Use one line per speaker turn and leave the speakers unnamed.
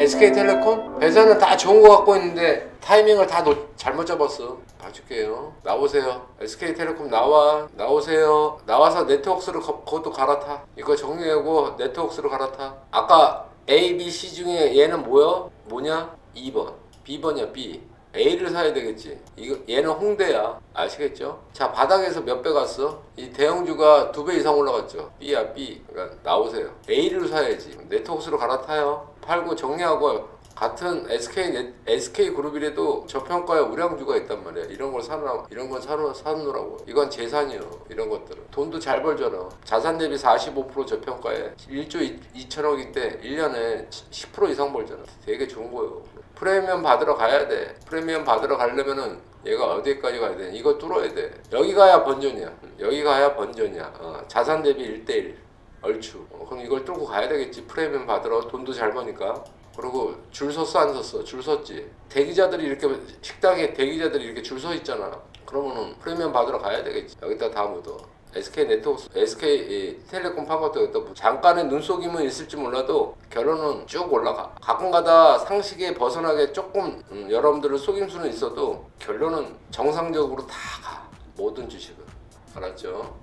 SK텔레콤 회사는 다 좋은 거 갖고 있는데 타이밍을 다 놓- 잘못 잡았어. 봐줄게요. 나오세요. SK텔레콤 나와. 나오세요. 나와서 네트워크스로 거, 그것도 갈아타. 이거 정리하고 네트워크스로 갈아타. 아까 A, B, C 중에 얘는 뭐야? 뭐냐? 2번. B번이야 B. A를 사야 되겠지. 이거 얘는 홍대야. 아시겠죠? 자 바닥에서 몇 배 갔어? 이 대형주가 두 배 이상 올라갔죠. B야 B. 그러니까 나오세요. A를 사야지. 네트워크스로 갈아타요. 팔고 정리하고 같은 SK 넷- SK 그룹이라도 저평가에 우량주가 있단 말이야. 이런 걸 사나 이런 건 사노 사놓으라고. 이건 재산이요. 이런 것들은 돈도 잘 벌잖아. 자산 대비 45% 저평가에 1조 2천억인데 1년에 10% 이상 벌잖아. 되게 좋은 거예요. 프리미엄 받으러 가야 돼. 프리미엄 받으러 가려면은 얘가 어디까지 가야 돼? 이거 뚫어야 돼. 여기 가야 번전이야. 여기 가야 번전이야. 어, 자산 대비 1대1 얼추. 어, 그럼 이걸 뚫고 가야 되겠지. 프리미엄 받으러 돈도 잘 버니까. 그리고 줄 섰어 안 섰어? 줄 섰지. 대기자들이 이렇게 식당에 대기자들이 이렇게 줄 서 있잖아. 그러면은 프리미엄 받으러 가야 되겠지. 여기다 다 묻어. SK 네트워크, SK 이 텔레콤 판 것도 여기다. 잠깐의 눈속임은 있을지 몰라도 결론은 쭉 올라가. 가끔가다 상식에 벗어나게 조금 음, 여러분들을 속임 수는 있어도 결론은 정상적으로 다 가. 모든 주식은. 알았죠?